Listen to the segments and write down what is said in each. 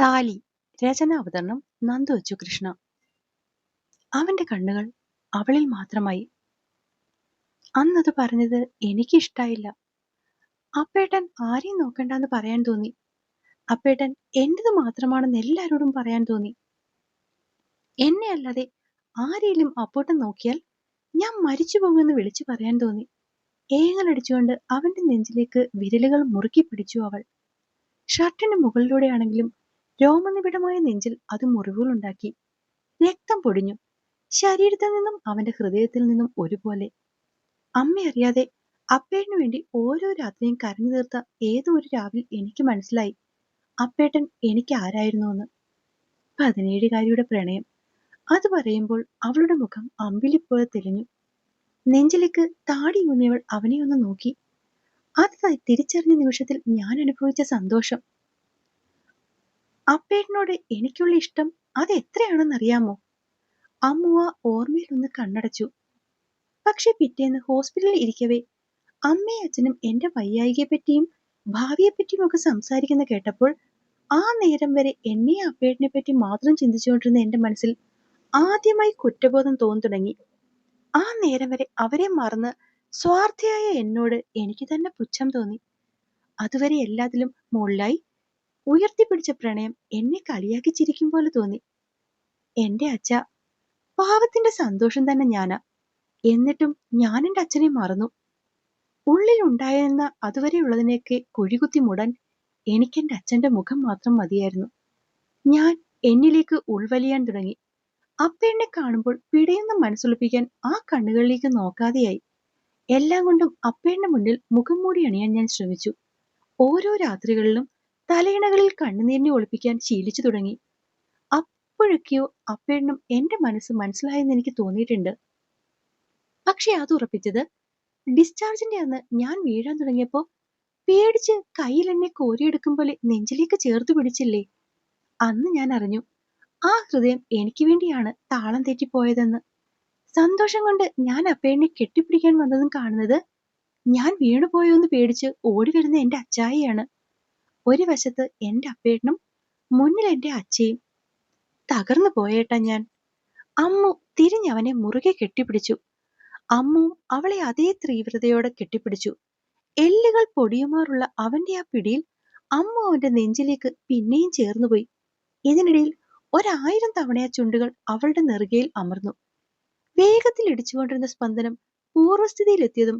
താലി രചന അവതരണം നന്ദു അച്ചു കൃഷ്ണ അവന്റെ കണ്ണുകൾ അവളിൽ മാത്രമായി. അന്നത് പറഞ്ഞത് എനിക്കിഷ്ടായില്ല. അപ്പേട്ടൻ ആരെയും നോക്കണ്ടെന്ന് പറയാൻ തോന്നി. അപ്പേട്ടൻ എന്റേത് മാത്രമാണെന്ന് എല്ലാരോടും പറയാൻ തോന്നി. എന്നെ അല്ലാതെ ആരെയും അപ്പോട്ടൻ നോക്കിയാൽ ഞാൻ മരിച്ചു പോകുമെന്ന് വിളിച്ചു പറയാൻ തോന്നി. ഏങ്ങലടിച്ചുകൊണ്ട് അവന്റെ നെഞ്ചിലേക്ക് വിരലുകൾ മുറുക്കി പിടിച്ചു അവൾ. ഷർട്ടിന് മുകളിലൂടെയാണെങ്കിലും രോമനിബിഡമായ നെഞ്ചിൽ അത് മുറിവുകളുണ്ടാക്കി. രക്തം പൊടിഞ്ഞു. ശരീരത്തിൽ നിന്നും അവന്റെ ഹൃദയത്തിൽ നിന്നും ഒരുപോലെ. അമ്മ അറിയാതെ അപ്പേട്ടന് വേണ്ടി ഓരോ രാത്രിയും കരഞ്ഞു തീർത്ത ഏതോ ഒരു രാവിലെ എനിക്ക് മനസ്സിലായി. അപ്പേട്ടൻ എനിക്ക് ആരായിരുന്നുവെന്ന് പതിനേഴുകാരിയുടെ പ്രണയം. അത് പറയുമ്പോൾ അവളുടെ മുഖം അമ്പിലിപ്പോഴെ തെളിഞ്ഞു. നെഞ്ചിലേക്ക് താടി ഊന്നിയവൾ അവനെ ഒന്ന് നോക്കി. അത് തിരിച്ചറിഞ്ഞ നിമിഷത്തിൽ ഞാൻ അനുഭവിച്ച സന്തോഷം. അപ്പേട്ടനോട് എനിക്കുള്ള ഇഷ്ടം അത് എത്രയാണെന്നറിയാമോ അമ്മുവ ഓർമ്മയിൽ ഒന്ന് കണ്ണടച്ചു. പക്ഷെ പിറ്റേന്ന് ഹോസ്പിറ്റലിൽ ഇരിക്കവേ അമ്മയും അച്ഛനും എന്റെ വയ്യായികയെ പറ്റിയും ഭാവിയെ പറ്റിയും ഒക്കെ സംസാരിക്കുന്ന കേട്ടപ്പോൾ ആ നേരം വരെ എന്നെ അപ്പേട്ടനെ പറ്റി മാത്രം ചിന്തിച്ചുകൊണ്ടിരുന്ന എന്റെ മനസ്സിൽ ആദ്യമായി കുറ്റബോധം തോന്നു തുടങ്ങി ആ നേരം വരെ അവരെ മറന്ന് സ്വാർത്ഥയായ എന്നോട് എനിക്ക് തന്നെ പുച്ഛം തോന്നി. അതുവരെ എല്ലാത്തിലും മുകളിലായി ഉയർത്തിപ്പിടിച്ച പ്രണയം എന്നെ കളിയാക്കി ചിരിക്കും പോലെ തോന്നി. എന്റെ അച്ഛ പാവത്തിന്റെ സന്തോഷം തന്നെ ഞാനാ. എന്നിട്ടും ഞാൻ എന്റെ അച്ഛനെ മറന്നു. ഉള്ളിൽ ഉണ്ടായിരുന്ന അതുവരെയുള്ളതിനെയൊക്കെ കുഴികുത്തി മൂടാൻ എനിക്ക് എന്റെ അച്ഛന്റെ മുഖം മാത്രം മതിയായിരുന്നു. ഞാൻ എന്നിലേക്ക് ഉൾവലിയാൻ തുടങ്ങി. അപ്പേനെ കാണുമ്പോൾ പിടയുന്ന മനസ്സൊളിപ്പിക്കാൻ ആ കണ്ണുകളിലേക്ക് നോക്കാതെയായി. എല്ലാം കൊണ്ടും അപ്പയുടെ മുന്നിൽ മുഖം മൂടി അണിയാൻ ഞാൻ ശ്രമിച്ചു. ഓരോ രാത്രികളിലും തലയിണകളിൽ കണ്ണുനീരിനെ ഒളിപ്പിക്കാൻ ശീലിച്ചു തുടങ്ങി. അപ്പോഴൊക്കെയോ അപ്പേണ്ണും എന്റെ മനസ്സ് മനസ്സിലായെന്ന് എനിക്ക് തോന്നിയിട്ടുണ്ട്. പക്ഷെ അത് ഉറപ്പിച്ചത് ഡിസ്ചാർജിന്റെ അന്ന് ഞാൻ വീഴാൻ തുടങ്ങിയപ്പോ പേടിച്ച് കയ്യിൽ എന്നെ കോരിയെടുക്കും പോലെ നെഞ്ചിലേക്ക് ചേർത്ത് പിടിച്ചില്ലേ? അന്ന് ഞാൻ അറിഞ്ഞു ആ ഹൃദയം എനിക്ക് വേണ്ടിയാണ് താളം തെറ്റിപ്പോയതെന്ന്. സന്തോഷം കൊണ്ട് ഞാൻ അപ്പേണ്ണെ കെട്ടിപ്പിടിക്കാൻ വന്നതും കാണുന്നത് ഞാൻ വീണുപോയോന്ന് പേടിച്ച് ഓടി വരുന്ന എന്റെ അച്ചായിയാണ്. ഒരു വശത്ത് എന്റെ അപ്പേട്ടനും മുന്നിൽ എന്റെ അച്ഛയും. തകർന്നു പോയേട്ട ഞാൻ. അമ്മു തിരിഞ്ഞവനെ മുറുകെ കെട്ടിപ്പിടിച്ചു. അമ്മു അവളെ അതേ തീവ്രതയോടെ കെട്ടിപ്പിടിച്ചു. എല്ലുകൾ പൊടിയുമാറുള്ള അവന്റെ ആ പിടിയിൽ അമ്മു അവന്റെ നെഞ്ചിലേക്ക് പിന്നെയും ചേർന്നുപോയി. ഇതിനിടയിൽ ഒരായിരം തവണ ആ ചുണ്ടുകൾ അവളുടെ നെറുകയിൽ അമർന്നു. വേഗത്തിൽ ഇടിച്ചുകൊണ്ടിരുന്ന സ്പന്ദനം പൂർവസ്ഥിതിയിലെത്തിയതും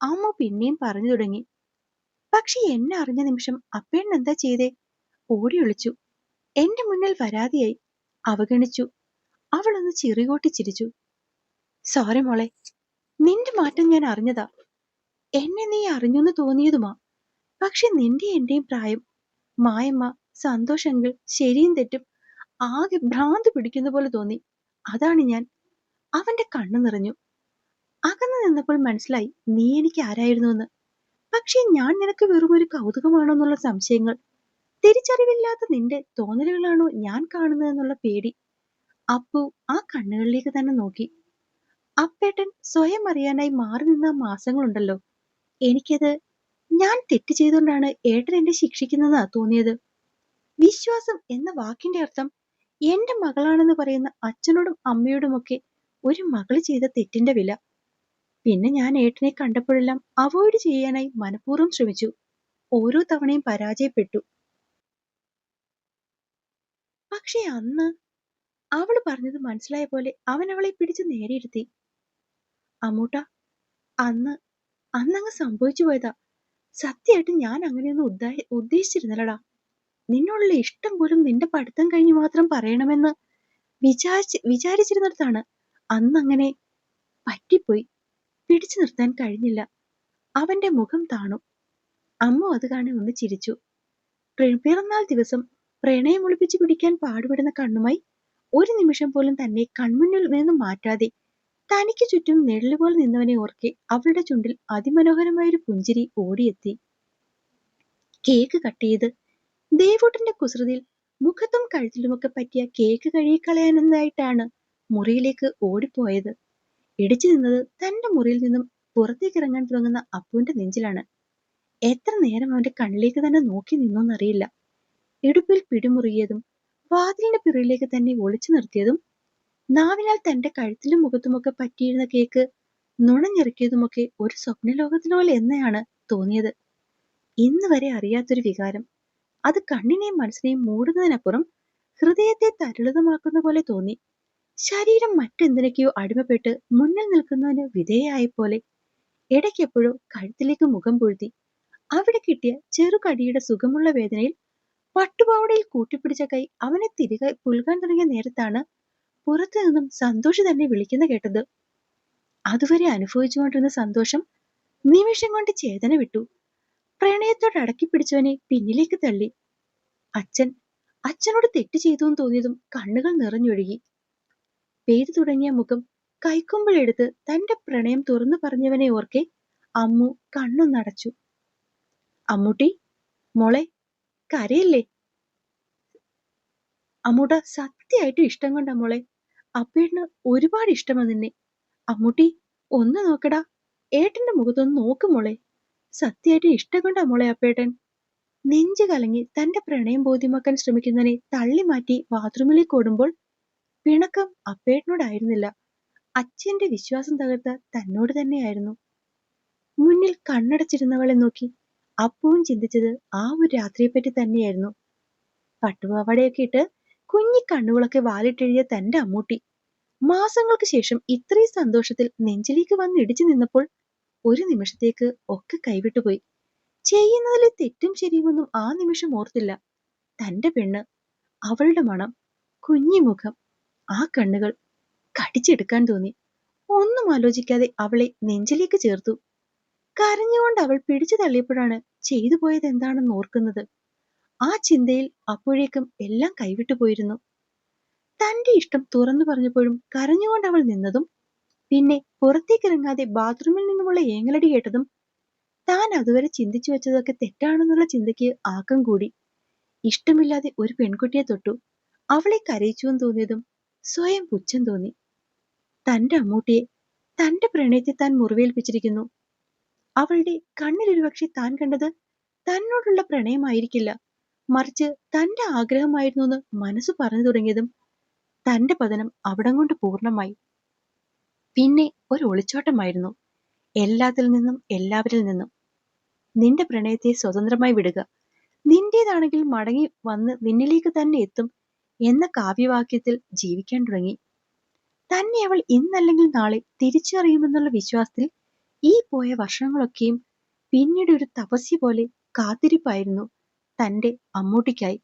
അമ്മു പിന്നെയും പറഞ്ഞു തുടങ്ങി. പക്ഷെ എന്നെ അറിഞ്ഞ നിമിഷം അപ്പേണ്ണ എന്താ ചെയ്തേ? ഓടി ഒളിച്ചു. എന്റെ മുന്നിൽ വരാതെയായി അവഗണിച്ചു. അവളൊന്ന് ചിറികോട്ടി ചിരിച്ചു. സോറി മോളെ നിന്റെ മാറ്റം ഞാൻ അറിഞ്ഞതാ. എന്നെ നീ അറിഞ്ഞെന്ന് തോന്നിയതുമാ. പക്ഷെ നിന്റെ എന്റെയും പ്രായം മായമ്മ സന്തോഷങ്ങൾ ശരിയും തെറ്റും ആകെ ഭ്രാന്ത് പിടിക്കുന്ന പോലെ തോന്നി. അതാണ് ഞാൻ. അവന്റെ കണ്ണു നിറഞ്ഞു. അകന്നു നിന്നപ്പോൾ മനസ്സിലായി നീ എനിക്ക് ആരായിരുന്നുവെന്ന് പക്ഷെ ഞാൻ നിനക്ക് വെറുമൊരു കൗതുകമാണോ എന്നുള്ള സംശയങ്ങൾ. തിരിച്ചറിവില്ലാത്ത നിന്റെ തോന്നലുകളാണോ ഞാൻ കാണുന്നതെന്നുള്ള പേടി. അപ്പു ആ കണ്ണുകളിലേക്ക് തന്നെ നോക്കി. അപ്പേട്ടൻ സ്വയം അറിയാനായി മാറി നിന്ന മാസങ്ങളുണ്ടല്ലോ. എനിക്കത് ഞാൻ തെറ്റ് ചെയ്തുകൊണ്ടാണ് ഏട്ടൻ എന്നെ ശിക്ഷിക്കുന്നതാ തോന്നിയത്. വിശ്വാസം എന്ന വാക്കിന്റെ അർത്ഥം എന്റെ മകളാണെന്ന് പറയുന്ന അച്ഛനോടും അമ്മയോടുമൊക്കെ ഒരു മകൾ ചെയ്ത തെറ്റിന്റെ വില. പിന്നെ ഞാൻ ഏട്ടനെ കണ്ടപ്പോഴെല്ലാം അവോയ്ഡ് ചെയ്യാനായി മനഃപൂർവം ശ്രമിച്ചു. ഓരോ തവണയും പരാജയപ്പെട്ടു. പക്ഷെ അന്ന് അവൾ പറഞ്ഞത് മനസ്സിലായ പോലെ അവൻ അവളെ പിടിച്ച് നേരെയിരുത്തി. അമ്മൂട്ട അന്ന് അന്നങ്ങ് സംഭവിച്ചു പോയതാ. സത്യമായിട്ട് ഞാൻ അങ്ങനെയൊന്നും ഉദ്ദാ ഉദ്ദേശിച്ചിരുന്നില്ലടാ. നിന്നോടുള്ള ഇഷ്ടം പോലും നിന്റെ പഠിത്തം കഴിഞ്ഞ് മാത്രം പറയണമെന്ന് വിചാരിച്ച് വിചാരിച്ചിരുന്നിടത്താണ് അന്നങ്ങനെ പറ്റിപ്പോയി. പിടിച്ചു നിർത്താൻ കഴിഞ്ഞില്ല. അവന്റെ മുഖം താണു. അമ്മ അത് കാണി ഒന്ന് ചിരിച്ചു. പിറന്നാൾ ദിവസം പ്രണയം ഒളിപ്പിച്ചു പിടിക്കാൻ പാടുപെടുന്ന കണ്ണുമായി ഒരു നിമിഷം പോലും തന്നെ കൺമുന്നിൽ നിന്നും മാറ്റാതെ തനിക്ക് ചുറ്റും നെഴലുപോലെ നിന്നവനെ ഓർക്കെ അവളുടെ ചുണ്ടിൽ അതിമനോഹരമായൊരു പുഞ്ചിരി ഓടിയെത്തി. കേക്ക് കട്ട് ചെയ്ത് ദേവൂട്ടന്റെ കുസൃതിയിൽ മുഖത്തും കഴുത്തിലുമൊക്കെ പറ്റിയ കേക്ക് കഴുകിക്കളയാനെന്നതായിട്ടാണ് മുറിയിലേക്ക് ഓടിപ്പോയത്. ഇടിച്ചു നിന്നത് തന്റെ മുറിയിൽ നിന്നും പുറത്തേക്ക് ഇറങ്ങാൻ തുടങ്ങുന്ന അപ്പുവിന്റെ നെഞ്ചിലാണ്. എത്ര നേരം അവന്റെ കണ്ണിലേക്ക് തന്നെ നോക്കി നിന്നോന്നറിയില്ല. ഇടുപ്പിൽ പിടിമുറുകിയതും വാതിലിന്റെ പിറയിലേക്ക് തന്നെ ഒളിച്ചു നിർത്തിയതും നാവിനാൽ തന്റെ കഴുത്തിലും മുഖത്തുമൊക്കെ പറ്റിയിരുന്ന കേക്ക് നുണഞ്ഞിറക്കിയതുമൊക്കെ ഒരു സ്വപ്നലോകത്തിനോലെ എന്നയാണ് തോന്നിയത്. ഇന്ന് വരെ അറിയാത്തൊരു വികാരം. അത് കണ്ണിനെയും മനസ്സിനെയും മൂടുന്നതിനപ്പുറം ഹൃദയത്തെ തരളിതമാക്കുന്ന പോലെ തോന്നി. ശരീരം മറ്റെന്തിനൊക്കെയോ അടിമപ്പെട്ട് മുന്നിൽ നിൽക്കുന്നവന് വിധേയായ പോലെ ഇടയ്ക്കെപ്പോഴോ കഴുത്തിലേക്ക് മുഖം പൊഴുത്തി. അവിടെ കിട്ടിയ ചെറുകടിയുടെ സുഖമുള്ള വേദനയിൽ പട്ടുപാവടയിൽ കൂട്ടിപ്പിടിച്ച കൈ അവനെ തിരികെ പുൽകാൻ തുടങ്ങിയ നേരത്താണ് പുറത്തു നിന്നും സന്തോഷ് തന്നെ വിളിക്കുന്ന കേട്ടത്. അതുവരെ അനുഭവിച്ചുകൊണ്ടിരുന്ന സന്തോഷം നിമിഷം കൊണ്ട് ചേതന വിട്ടു. പ്രണയത്തോട് അടക്കി പിടിച്ചവനെ പിന്നിലേക്ക് തള്ളി. അച്ഛൻ അച്ഛനോട് തെറ്റ് ചെയ്തു എന്ന് തോന്നിയതും കണ്ണുകൾ നിറഞ്ഞൊഴുകി. പെയ്തു തുടങ്ങിയ മുഖം കൈക്കൊമ്പിളെടുത്ത് തന്റെ പ്രണയം തുറന്നു പറഞ്ഞവനെ ഓർക്കെ അമ്മു കണ്ണൊന്നടച്ചു. അമ്മൂട്ടി മോളെ കരയല്ലേ? അമ്മൂട്ട സത്യമായിട്ടും ഇഷ്ടം കൊണ്ട മോളെ. അപ്പേട്ടിന് ഒരുപാട് ഇഷ്ടമാ നിന്നെ. അമ്മൂട്ടി ഒന്ന് നോക്കടാ. ഏട്ടന്റെ മുഖത്തൊന്ന് നോക്ക് മോളെ. സത്യമായിട്ട് ഇഷ്ടം കൊണ്ടാ മോളെ അപ്പേട്ടൻ. നെഞ്ചു കലങ്ങി തന്റെ പ്രണയം ബോധ്യമാക്കാൻ ശ്രമിക്കുന്നതിനെ തള്ളി മാറ്റി ബാത്റൂമിലേക്ക് ഓടുമ്പോൾ പിണക്കം അപ്പേട്ടനോടായിരുന്നില്ല. അച്ഛന്റെ വിശ്വാസം തകർത്ത തന്നോട് തന്നെയായിരുന്നു. മുന്നിൽ കണ്ണടച്ചിരുന്നവളെ നോക്കി അപ്പവും ചിന്തിച്ചത് ആ ഒരു രാത്രിയെപ്പറ്റി തന്നെയായിരുന്നു. പട്ടുപാവടയൊക്കെ ഇട്ട് കുഞ്ഞി കണ്ണുകളൊക്കെ വാലിട്ടെഴുതിയ തന്റെ അമ്മൂട്ടി. മാസങ്ങൾക്ക് ശേഷം ഇത്രയും സന്തോഷത്തിൽ നെഞ്ചിലേക്ക് വന്ന് ഇടിച്ചു നിന്നപ്പോൾ ഒരു നിമിഷത്തേക്ക് ഒക്കെ കൈവിട്ടുപോയി ചെയ്യുന്നതിലെ തെറ്റും ശരിയുമൊന്നും ആ നിമിഷം ഓർത്തില്ല. തന്റെ പെണ്ണ് അവളുടെ മണം കുഞ്ഞിമുഖം ആ കണ്ണുകൾ കടിച്ചെടുക്കാൻ തോന്നി. ഒന്നും ആലോചിക്കാതെ അവളെ നെഞ്ചിലേക്ക് ചേർത്തു. കരഞ്ഞുകൊണ്ട് അവൾ പിടിച്ചു തള്ളിയപ്പോഴാണ് ചെയ്തു പോയത് എന്താണെന്ന് ഓർക്കുന്നത്. ആ ചിന്തയിൽ അപ്പോഴേക്കും എല്ലാം കൈവിട്ടു പോയിരുന്നു. തന്റെ ഇഷ്ടം തുറന്നു പറഞ്ഞപ്പോഴും കരഞ്ഞുകൊണ്ട് അവൾ നിന്നതും പിന്നെ പുറത്തേക്കിറങ്ങാതെ ബാത്റൂമിൽ നിന്നുമുള്ള ഏങ്ങലടി കേട്ടതും താൻ അതുവരെ ചിന്തിച്ചു വെച്ചതൊക്കെ തെറ്റാണെന്നുള്ള ചിന്തയ്ക്ക് ആക്കം കൂടി. ഇഷ്ടമില്ലാതെ ഒരു പെൺകുട്ടിയെ തൊട്ടു. അവളെ കരയിച്ചുവെന്ന് തോന്നിയതും സ്വയം പുച്ഛം തോന്നി. തന്റെ അമ്മൂട്ടിയെ തന്റെ പ്രണയത്തെ താൻ മുറിവേൽപ്പിച്ചിരിക്കുന്നു. അവളുടെ കണ്ണിലൊരു പക്ഷെ താൻ കണ്ടത് തന്നോടുള്ള പ്രണയമായിരിക്കില്ല. മറിച്ച് തന്റെ ആഗ്രഹമായിരുന്നു എന്ന് മനസ്സ് പറഞ്ഞു തുടങ്ങിയതും തന്റെ പതനം അവിടം കൊണ്ട് പൂർണമായി. പിന്നെ ഒരു ഒളിച്ചോട്ടമായിരുന്നു. എല്ലാത്തിൽ നിന്നും എല്ലാവരിൽ നിന്നും. നിന്റെ പ്രണയത്തെ സ്വതന്ത്രമായി വിടുക. നിന്റേതാണെങ്കിൽ മടങ്ങി വന്ന് നിന്നിലേക്ക് തന്നെ എത്തും. എന്ന കാവ്യവാക്യത്തിൽ ജീവിക്കാൻ തുടങ്ങി. തന്നെ അവൾ ഇന്നല്ലെങ്കിൽ നാളെ തിരിച്ചറിയുമെന്നുള്ള വിശ്വാസത്തിൽ ഈ പോയ വർഷങ്ങളൊക്കെയും പിന്നീട് ഒരു തപസ്യ പോലെ കാത്തിരിപ്പായിരുന്നു തന്റെ അമ്മൂട്ടിക്കായി.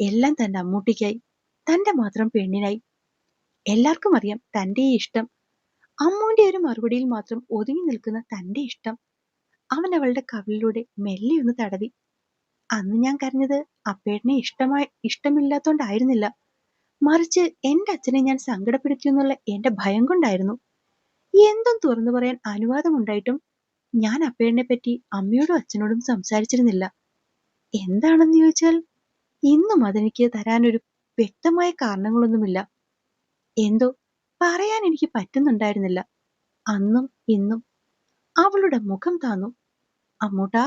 എല്ലാം തന്റെ അമ്മൂട്ടിക്കായി. തന്റെ മാത്രം പെണ്ണിനായി. എല്ലാവർക്കും അറിയാം തന്റെ ഇഷ്ടം. അമ്മുവിന്റെ ഒരു മറുപടിയിൽ മാത്രം ഒതുങ്ങി നിൽക്കുന്ന തന്റെ ഇഷ്ടം. അവൻ അവളുടെ കവിളിലൂടെ മെല്ലെ ഒന്ന് തടവി. അന്ന് ഞാൻ കരഞ്ഞത് അപ്പേട്ടനെ ഇഷ്ടമായി ഇഷ്ടമില്ലാത്തോണ്ടായിരുന്നില്ല. മറിച്ച് എന്റെ അച്ഛനെ ഞാൻ സങ്കടപ്പെടുത്തി എന്നുള്ള എന്റെ ഭയം കൊണ്ടായിരുന്നു. എന്തും തുറന്നു പറയാൻ അനുവാദമുണ്ടായിട്ടും ഞാൻ അപ്പേടിനെ പറ്റി അമ്മയോടും അച്ഛനോടും സംസാരിച്ചിരുന്നില്ല. എന്താണെന്ന് ചോദിച്ചാൽ ഇന്നും അതെനിക്ക് തരാനൊരു വ്യക്തമായ കാരണങ്ങളൊന്നുമില്ല. എന്തോ പറയാൻ എനിക്ക് പറ്റുന്നുണ്ടായിരുന്നില്ല. അന്നും ഇന്നും അവളുടെ മുഖം താന്നു. അമ്മൂട്ടാ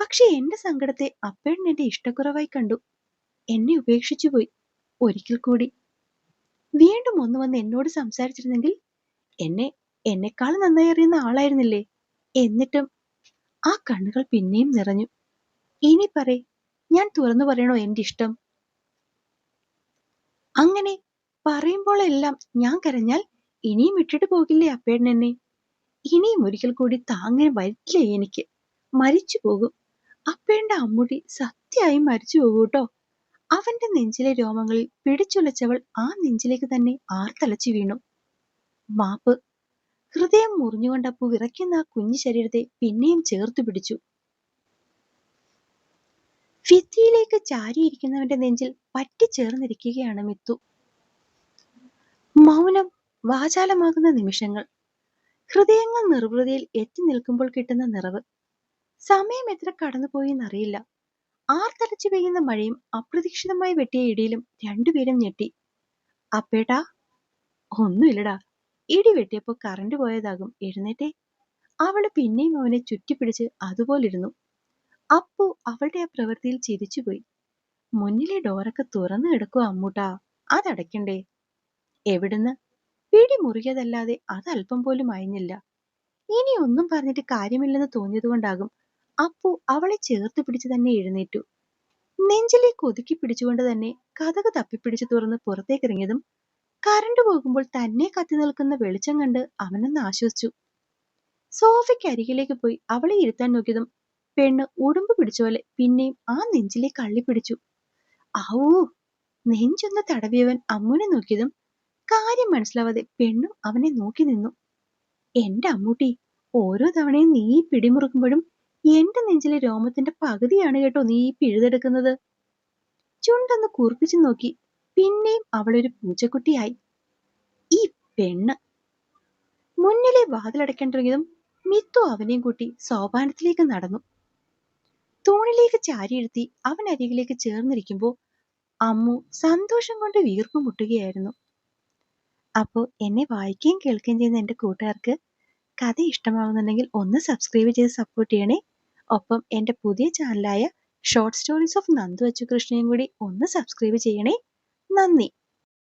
പക്ഷെ എന്റെ സങ്കടത്തെ അപ്പേടൻ എന്റെ ഇഷ്ടക്കുറവായി കണ്ടു. എന്നെ ഉപേക്ഷിച്ചു പോയി. ഒരിക്കൽ കൂടി. വീണ്ടും ഒന്ന് വന്ന് എന്നോട് സംസാരിച്ചിരുന്നെങ്കിൽ എന്നെ എന്നെക്കാൾ നന്നായി അറിയുന്ന ആളായിരുന്നില്ലേ? എന്നിട്ടും ആ കണ്ണുകൾ പിന്നെയും നിറഞ്ഞു. ഇനി പറയ് ഞാൻ തുറന്നു പറയണോ എന്റെ ഇഷ്ടം? അങ്ങനെ പറയുമ്പോഴെല്ലാം ഞാൻ കരഞ്ഞാൽ ഇനിയും വിട്ടിട്ട് പോകില്ലേ അപ്പേടൻ എന്നെ? ഇനിയും ഒരിക്കൽ കൂടി താങ്ങനെ വരില്ലേ എനിക്ക്? മരിച്ചു പോകും. അപ്പേന്റെ അമ്മുടി സത്യായി മരിച്ചു പോകും കേട്ടോ അവന്റെ നെഞ്ചിലെ രോമങ്ങളിൽ പിടിച്ചുലച്ചവൾ ആ നെഞ്ചിലേക്ക് തന്നെ ആർത്തലച്ചു വീണു. മാപ്പ്. ഹൃദയം മുറിഞ്ഞുകൊണ്ടപ്പു വിറയ്ക്കുന്ന ആ കുഞ്ഞു ശരീരത്തെ പിന്നെയും ചേർത്തു പിടിച്ചു. ഭിത്തിയിലേക്ക് ചാരിയിരിക്കുന്നവന്റെ നെഞ്ചിൽ പറ്റിച്ചേർന്നിരിക്കുകയാണ് മിത്തു. മൗനം വാചാലമാകുന്ന നിമിഷങ്ങൾ. ഹൃദയങ്ങൾ നിർവൃതിയിൽ എത്തി നിൽക്കുമ്പോൾ കിട്ടുന്ന നിറവ്. സമയം എത്ര കടന്നുപോയി എന്നറിയില്ല ആർത്തലച്ചു പെയ്യുന്ന മഴയും അപ്രതീക്ഷിതമായി വെട്ടിയ ഇടിയിലും രണ്ടുപേരും ഞെട്ടി. അപ്പേട്ടാ ഒന്നുമില്ലടാ. ഇടി വെട്ടിയപ്പോ കറണ്ട് പോയതാകും. എഴുന്നേറ്റേ. അവൾ പിന്നെയും അവനെ ചുറ്റിപ്പിടിച്ച് അതുപോലിരുന്നു. അപ്പു അവളുടെ ആ പ്രവൃത്തിയിൽ ചിരിച്ചുപോയി. മുന്നിലെ ഡോറൊക്കെ തുറന്നു കിടക്കുക അമ്മൂട്ടാ. അതടയ്ക്കണ്ടേ? എവിടുന്ന്? പിടി മുറുകിയതല്ലാതെ അത് അല്പം പോലും അയഞ്ഞില്ല. ഇനി ഒന്നും പറഞ്ഞിട്ട് കാര്യമില്ലെന്ന് തോന്നിയതുകൊണ്ടാകും അപ്പു അവളെ ചേർത്ത് പിടിച്ച് തന്നെ എഴുന്നേറ്റു. നെഞ്ചിലേക്ക് ഒതുക്കി പിടിച്ചുകൊണ്ട് തന്നെ കഥക തപ്പിപ്പിടിച്ച് തുറന്ന് പുറത്തേക്കിറങ്ങിയതും കറണ്ട് പോകുമ്പോൾ തന്നെ കത്തി നിൽക്കുന്ന വെളിച്ചം കണ്ട് അവനൊന്ന് ആശ്വസിച്ചു. സോഫയ്ക്ക് അരികിലേക്ക് പോയി അവളെ ഇരുത്താൻ നോക്കിയതും പെണ്ണ് ഉടുമ്പ് പിടിച്ച പോലെ പിന്നെയും ആ നെഞ്ചിലേക്ക് അള്ളിപ്പിടിച്ചു ഔ നെഞ്ചൊന്ന് തടവിയവൻ അമ്മുനെ നോക്കിയതും കാര്യം മനസ്സിലാവാതെ പെണ്ണും അവനെ നോക്കി നിന്നു. എന്റെ അമ്മൂട്ടി ഓരോ തവണയും നീ പിടിമുറുക്കുമ്പോഴും എന്റെ നെഞ്ചിലെ രോമത്തിന്റെ പകുതിയാണ് കേട്ടോ നീ പിഴുതെടുക്കുന്നത്. ചുണ്ടൊന്ന് കൂർപ്പിച്ചു നോക്കി. പിന്നെയും അവളൊരു പൂച്ചക്കുട്ടിയായി. ഈ പെണ്ണ്. മുന്നിലെ വാതിലടയ്ക്കാൻ മിത്തു അവനെയും കൂട്ടി സോപാനത്തിലേക്ക് നടന്നു. തൂണിലേക്ക് ചാരിയിരുത്തി അവൻ അരികിലേക്ക് ചേർന്നിരിക്കുമ്പോൾ അമ്മു സന്തോഷം കൊണ്ട് വീർപ്പ് മുട്ടുകയായിരുന്നു. അപ്പോൾ എന്നെ വായിക്കുകയും കേൾക്കുകയും ചെയ്യുന്ന എന്റെ കൂട്ടുകാർക്ക് കഥ ഇഷ്ടമാകുന്നുണ്ടെങ്കിൽ ഒന്ന് സബ്സ്ക്രൈബ് ചെയ്ത് സപ്പോർട്ട് ചെയ്യണേ. ഒപ്പം എന്റെ പുതിയ ചാനലായ ഷോർട്ട് സ്റ്റോറീസ് ഓഫ് നന്ദു അച്ചുകൃഷ്ണയും കൂടി ഒന്ന് സബ്സ്ക്രൈബ് ചെയ്യണേ. നന്ദി.